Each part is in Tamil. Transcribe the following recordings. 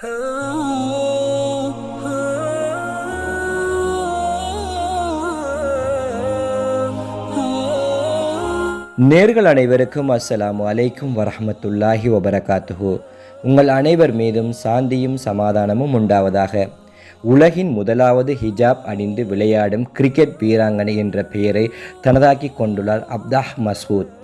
நேர்கள் அனைவருக்கும் அஸ்ஸலாமு அலைக்கும் வரஹமத்துல்லாஹி வபரகாத்துஹு. உங்கள் அனைவர் மீதும் சாந்தியும் சமாதானமும் உண்டாவதாக. உலகின் முதலாவது ஹிஜாப் அணிந்து விளையாடும் கிரிக்கெட் வீராங்கனை என்ற பெயரை தனதாக்கி கொண்டுள்ளார் அப்தாஹ் மசூத்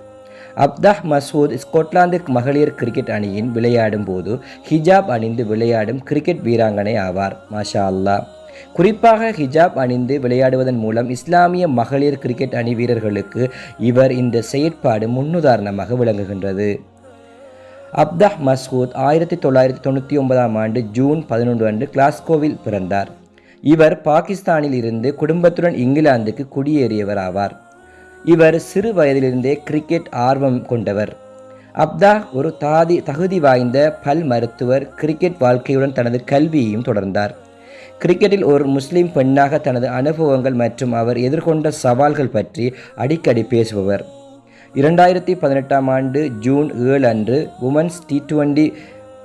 அப்தாஹ் மசூத் ஸ்கொட்லாந்து மகளிர் கிரிக்கெட் அணியின் விளையாடும் போது ஹிஜாப் அணிந்து விளையாடும் கிரிக்கெட் வீராங்கனை ஆவார். மாஷா அல்லாஹ் குறிப்பாக ஹிஜாப் அணிந்து விளையாடுவதன் மூலம் இஸ்லாமிய மகளிர் கிரிக்கெட் அணி வீரர்களுக்கு இவர் இந்த செயற்பாடு முன்னுதாரணமாக விளங்குகின்றது. அப்தாஹ் மஸ்கூத் ஆயிரத்தி தொள்ளாயிரத்தி தொண்ணூற்றி ஒன்பதாம் ஆண்டு ஜூன் பதினொன்று அன்று கிளாஸ்கோவில் பிறந்தார். இவர் பாகிஸ்தானில் இருந்து குடும்பத்துடன் இங்கிலாந்துக்கு குடியேறியவர் ஆவார். இவர் சிறு வயதிலிருந்தே கிரிக்கெட் ஆர்வம் கொண்டவர். அப்தா ஒரு தாதி தகுதி வாய்ந்த பல் மருத்துவர் கிரிக்கெட் வாழ்க்கையுடன் தனது கல்வியையும் தொடர்ந்தார். கிரிக்கெட்டில் ஒரு முஸ்லிம் பெண்ணாக தனது அனுபவங்கள் மற்றும் அவர் எதிர்கொண்ட சவால்கள் பற்றி அடிக்கடி பேசுபவர். இரண்டாயிரத்தி பதினெட்டாம் ஆண்டு ஜூன் ஏழு அன்று உமன்ஸ் டி டுவெண்டி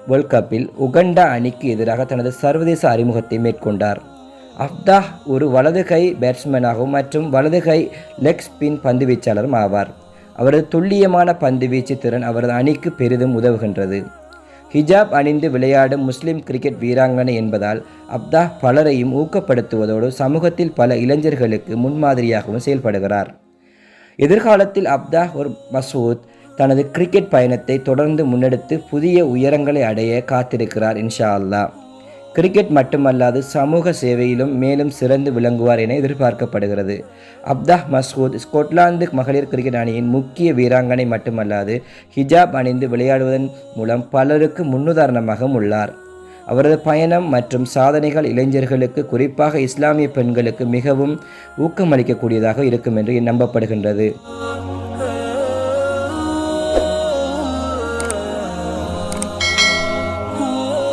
வேர்ல்ட் கப்பில் உகண்டா அணிக்கு எதிராக தனது சர்வதேச அறிமுகத்தை மேற்கொண்டார். அப்தாஹ் ஒரு வலது கை பேட்ஸ்மேனாகவும் மற்றும் வலது கை லெக் ஸ்பின் பந்துவீச்சாளரும் ஆவார். அவரது துல்லியமான பந்துவீச்சு திறன் அவரது அணிக்கு பெரிதும் உதவுகின்றது. ஹிஜாப் அணிந்து விளையாடும் முஸ்லிம் கிரிக்கெட் வீராங்கனை என்பதால் அப்தா பலரையும் ஊக்கப்படுத்துவதோடு சமூகத்தில் பல இளைஞர்களுக்கு முன்மாதிரியாகவும் செயல்படுகிறார். எதிர்காலத்தில் அப்தா ஒரு மசூத் தனது கிரிக்கெட் பயணத்தை தொடர்ந்து முன்னெடுத்து புதிய உயரங்களை அடைய காத்திருக்கிறார் இன்ஷா அல்லாஹ். கிரிக்கெட் மட்டுமல்லாது சமூக சேவையிலும் மேலும் சிறந்து விளங்குவார் என எதிர்பார்க்கப்படுகிறது. அப்தாஹ் மஸ்கூத் ஸ்கொட்லாந்து மகளிர் கிரிக்கெட் அணியின் முக்கிய வீராங்கனை மட்டுமல்லாது ஹிஜாப் அணிந்து விளையாடுவதன் மூலம் பலருக்கு முன்னுதாரணமாகவும் உள்ளார். அவரது பயணம் மற்றும் சாதனைகள் இளைஞர்களுக்கு குறிப்பாக இஸ்லாமிய பெண்களுக்கு மிகவும் ஊக்கமளிக்கக்கூடியதாக இருக்கும் என்று நம்பப்படுகின்றது.